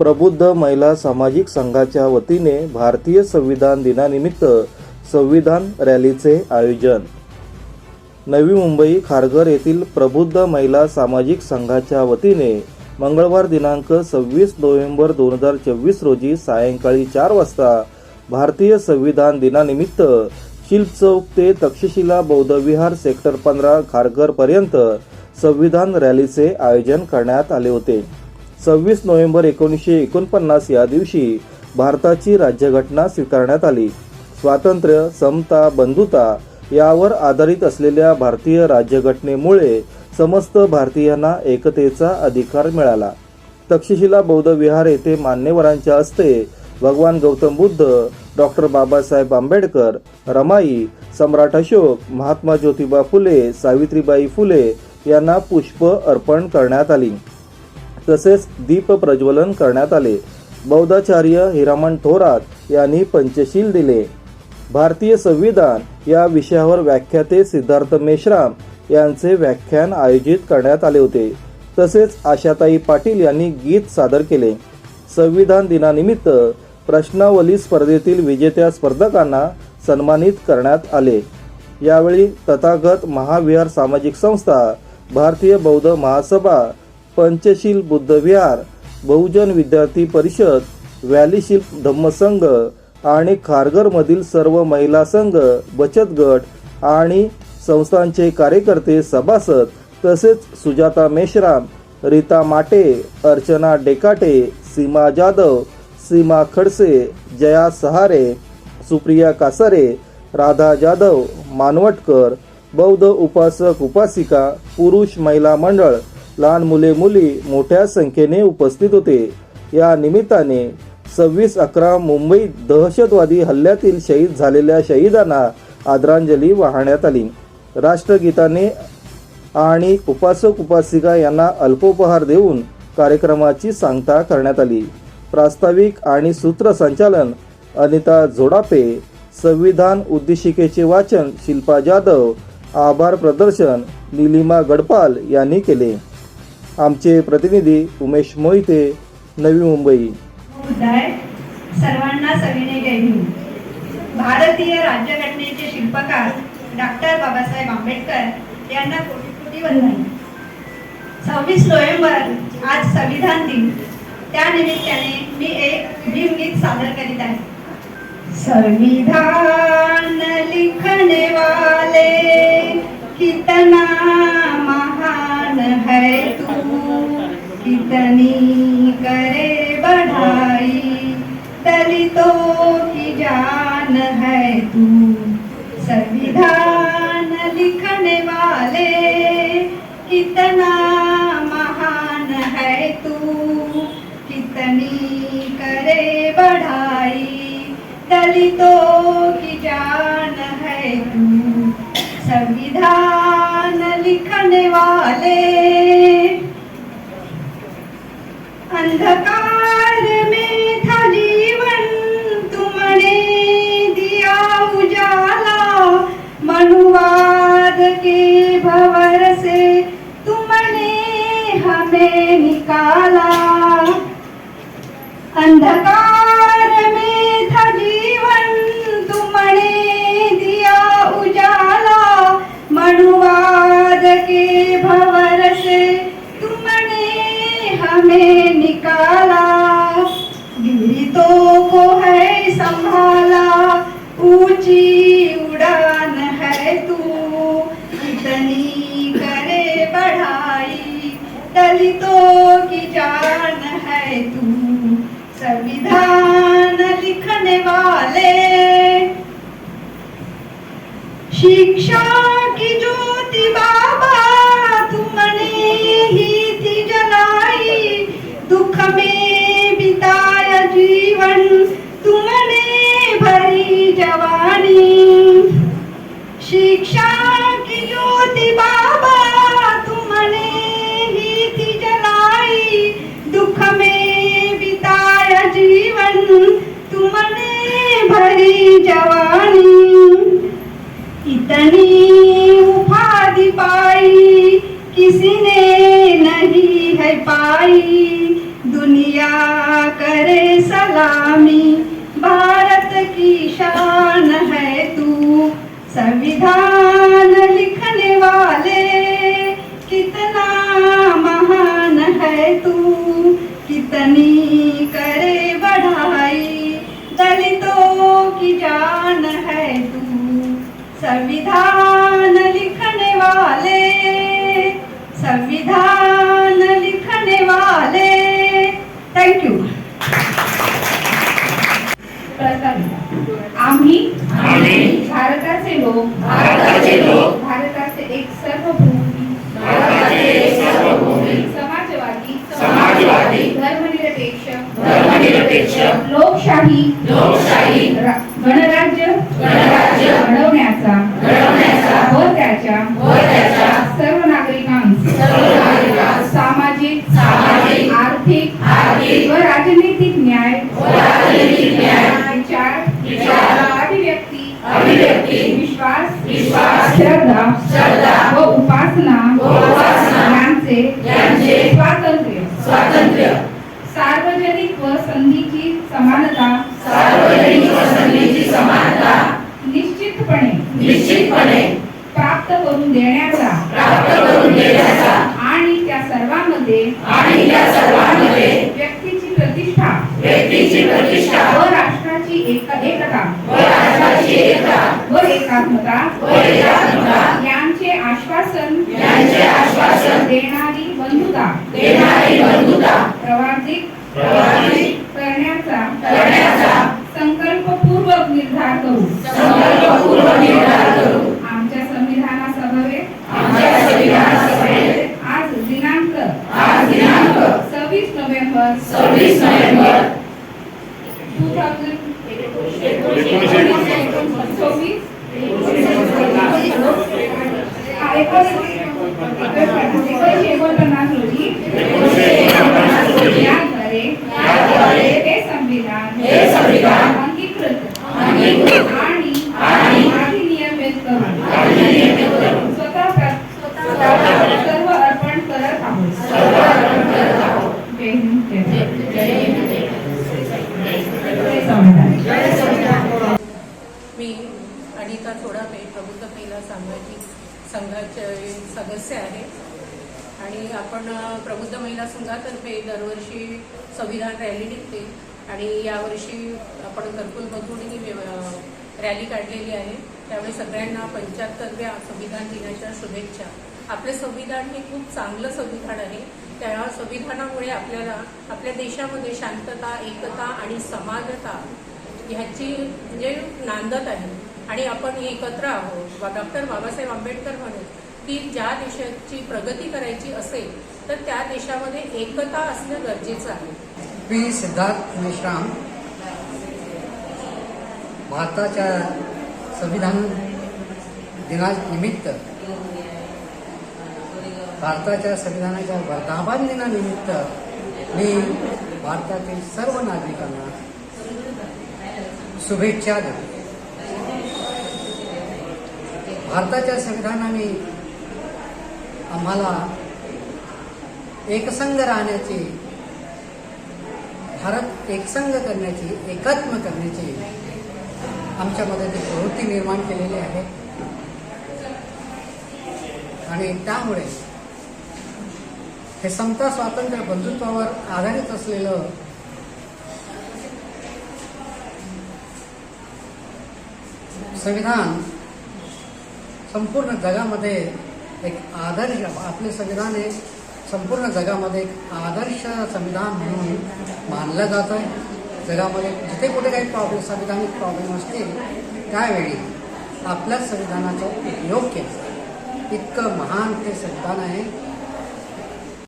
प्रबुद्ध महिला सामाजिक संघाच्या वतीने भारतीय संविधान दिनानिमित्त संविधान रॅलीचे आयोजन. नवी मुंबई खारघर येथील प्रबुद्ध महिला सामाजिक संघाच्या वतीने मंगळवार दिनांक सव्वीस नोव्हेंबर दोन हजार चोवीस रोजी सायंकाळी चार वाजता भारतीय संविधान दिनानिमित्त शिल्प चौक ते तक्षशिला बौद्ध विहार सेक्टर पंधरा खारघर पर्यंत संविधान रॅलीचे आयोजन करण्यात आले होते. सव्वीस नोव्हेंबर एकोणीसशे एकोणपन्नास या दिवशी भारताची राज्यघटना स्वीकारण्यात आली. स्वातंत्र्य समता बंधुता यावर आधारित असलेल्या भारतीय राज्यघटनेमुळे समस्त भारतीयांना एकतेचा अधिकार मिळाला. तक्षशिला बौद्ध विहार येथे मान्यवरांच्या हस्ते भगवान गौतम बुद्ध डॉक्टर बाबासाहेब आंबेडकर रमाई सम्राट अशोक महात्मा ज्योतिबा फुले सावित्रीबाई फुले यांना पुष्प अर्पण करण्यात आली. तसेच दीप प्रज्वलन करण्यात आले. बौद्धाचार्य हिरामण थोरात यांनी पंचशील दिले. भारतीय संविधान या विषयावर व्याख्याते सिद्धार्थ मेश्राम यांचे व्याख्यान आयोजित करण्यात आले होते. तसेच आशाताई पाटील यांनी गीत सादर केले. संविधान दिनानिमित्त प्रश्नावली स्पर्धेतील विजेत्या स्पर्धकांना सन्मानित करण्यात आले. यावेळी तथागत महाविहार सामाजिक संस्था भारतीय बौद्ध महासभा पंचशील बुद्ध विहार बहुजन विद्यार्थी परिषद व्हॅलीशील धम्मसंघ आणि खारघरमधील सर्व महिला संघ बचत गट आणि संस्थांचे कार्यकर्ते सभासद तसेच सुजाता मेश्राम रीता माटे अर्चना डेकाटे सीमा जाधव सीमा खडसे जया सहारे सुप्रिया कासारे राधा जाधव मानवटकर बौद्ध उपासक उपासिका पुरुष महिला मंडळ लहान मुले मुली मोठ्या संख्येने उपस्थित होते. या निमित्ताने सव्वीस अकरा मुंबई दहशतवादी हल्ल्यातील शहीद झालेल्या शहीदांना आदरांजली वाहण्यात आली. राष्ट्रगीताने आणि उपासक उपासिका यांना अल्पोपहार देऊन कार्यक्रमाची सांगता करण्यात आली. प्रास्ताविक आणि सूत्रसंचालन अनिता झोडापे संविधान उद्देशिकेचे वाचन शिल्पा जाधव आभार प्रदर्शन निलिमा गडपाल यांनी केले. आमचे प्रतिनिधी उमेश मोहिते नवी मुंबई. सर्वांना सविनय जय भारतीय राज्यघटनेचे शिल्पकार डॉक्टर बाबासाहेब आंबेडकर यांना कोटी कोटी वंदन सव्वीस नोव्हेंबर आज संविधान दिन. त्यानिमित्ताने मी एक भीमगीत सादर करीत आहे. संविधान लिखने वाले कितना महान है. कितनी करे बढ़ाई दलितों की जान है तू। संविधान लिखने वाले कितना महान है तू। कितनी करे बढ़ाई दलितों इतनी करे बढ़ाई दलितों की जान है तू। संविधान लिखने वाले। शिक्षा की ज्योति बाबा किसी ने नहीं है पाई। दुनिया सलामी। भारत की शान है तू। संविधान लिखने वाले। कितना महान है तू। कितनी करे बढ़ाई दलितों की जान है तू। संविधान संविधान लिखने वाले। थँक्यू आम्ही. यांचे स्वातंत्र्य. स्वातंत्र्य. सार्वजनिक व संधीची समानता. सार्वजनिक व संधीची समानता. निश्चितपणे. निश्चितपणे. प्राप्त करून देण्याचा. प्राप्त करून देण्याचा. आणि त्या सर्वांमध्ये. आणि त्या सर्वांमध्ये. व्यक्तीची प्रतिष्ठा. व्यक्तीची प्रतिष्ठा. व राष्ट्राची एक एकता व राष्ट्राची एकता. व एकात्मता. व एकात्मता. यांचे आश्वासन. यांचे आश्वासन. देणारी बंधुता देणारी बंधुता प्रवर्धित प्रवर्धित करण्याचा करण्याचा संकल्पपूर्वक निर्धार करू संकल्पपूर्वक निर्धार करू आमच्या संविधानासमवेत आमच्या संविधानासमवेत आज दिनांक आज दिनांक सव्वीस नोव्हेंबर सव्वीस नोव्हेंबर टू चोवीस हा, एकोणीस- एकोणीसशे एकोणपन्नास रोजी याद्वारे हे संविधान हे संविधान अंगीकृत अंगीकृत आणि आणि अधिनियमित करून स्वतः प्र- सर्व अर्पण करत आहोत जय हिंद जय हिंद. जय संविधान मी अनिता थोडापे प्रबुद्ध महिला सामाजिक संघाचे सदस्य आहे आणि आपण प्रबुद्ध महिला संघातर्फे दरवर्षी संविधान रॅली निघते आणि यावर्षी आपण घरकुलमधून ही रॅली काढलेली आहे. त्यामुळे सगळ्यांना पंच्याहत्तरव्या संविधान दिनाच्या शुभेच्छा. आपले संविधान हे खूप चांगलं संविधान आहे. त्या संविधानामुळे आपल्याला आपल्या देशामध्ये शांतता एकता आणि समानता ह्याची म्हणजे नांदत आहे. आणि आपण एकत्र आहोत. डॉक्टर बाबासाहेब आंबेडकर म्हणत की ज्या देशाची प्रगती करायची असेल तर त्या देशामध्ये एकता असणं गरजेचं आहे. मी सिद्धार्थ मेश्राम भारताच्या संविधान दिनानिमित्त भारताच्या संविधानाच्या वर्धापन दिनानिमित्त मी भारतातील सर्व नागरिकांना शुभेच्छा देतो. भारताच्या संविधानाने आम्हाला एकसंघ राहण्याची भारत एकसंघ करण्याची एकात्म करण्याची आमच्यामध्ये ती प्रवृत्ती निर्माण केलेली आहे. आणि त्यामुळे हे समता स्वातंत्र्य बंधुत्वावर आधारित असलेलं संविधान संपूर्ण जगामध्ये एक आदर्श आपले संविधान हे संपूर्ण जगामध्ये एक आदर्श संविधान म्हणून मानलं जातं. जगामध्ये जिथे कुठे काही प्रॉब्लेम संविधानिक प्रॉब्लेम असतील त्यावेळी आपल्या संविधानाचा उपयोग केला. इतकं महान ते संविधान आहे.